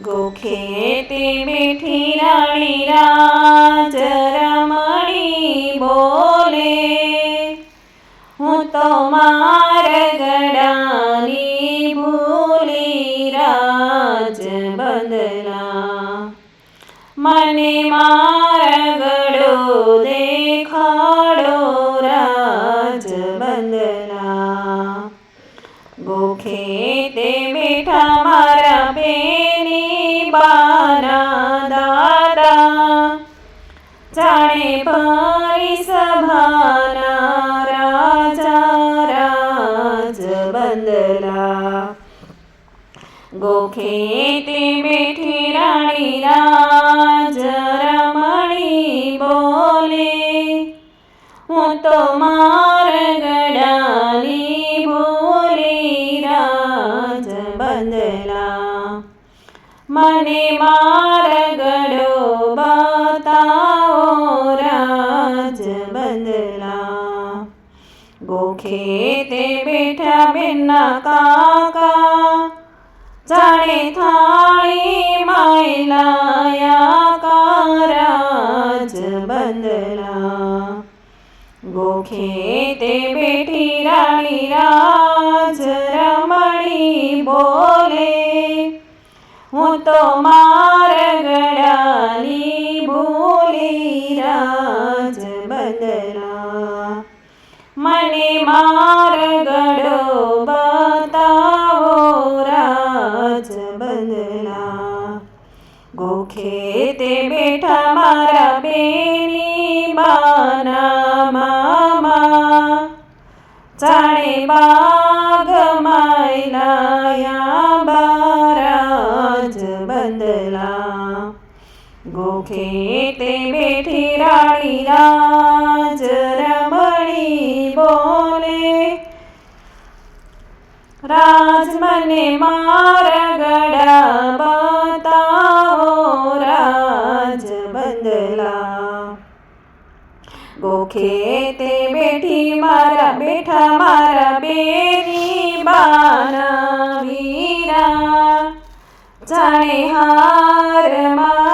ગોખે તે બેઠી રાણી રાજ, રમણી બોલે. હું તો માર ગડાની ભૂલી રાજ બદલા. મને માર ગડો દેખાડો રાજ બંદલા. બાના દાદા. જાણે પરી સભાના રાજા રાજ બંદલા. ગોખે તે બેઠી રાણી રાજ રમણી બોલે. હું તો માર ગડાલી બોલી, રાજ બંદલા. મને માર ગડો બતાવો રાજ બંદલા ગોખે તે બેઠા બેના કાકા જાણે થાળી માયલાયા કારાજ બંદલા ગોખે તે બેઠી રાણી રાજ હું તો માર ગળાની ભૂલી રાજ બદલા. મને માર ગળો બતાવો રાજ બદલા. ગોખે તે બેઠા મારા બેની બાના મામા. જાણે બાગ બારાજ બંદલા ગોખે તે બેઠી રાણી રાજ રમણી બોલે, રાજ મને માર ગડા બતાવો, રાજ બંદલા. ગોખે તે બેઠી મારા બેઠા મારા બેની બાના જાણે હારમાં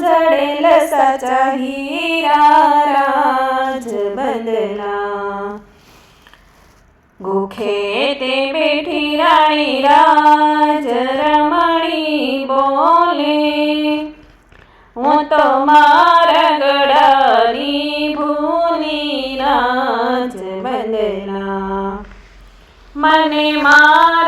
જડેલ સાચા હીરા રાજ બંદલા ગોખે તે બેઠી રાણી રાજ રમણી બોલે હું તો માર ગડાની ભૂલી રાજ બંદલા મને માર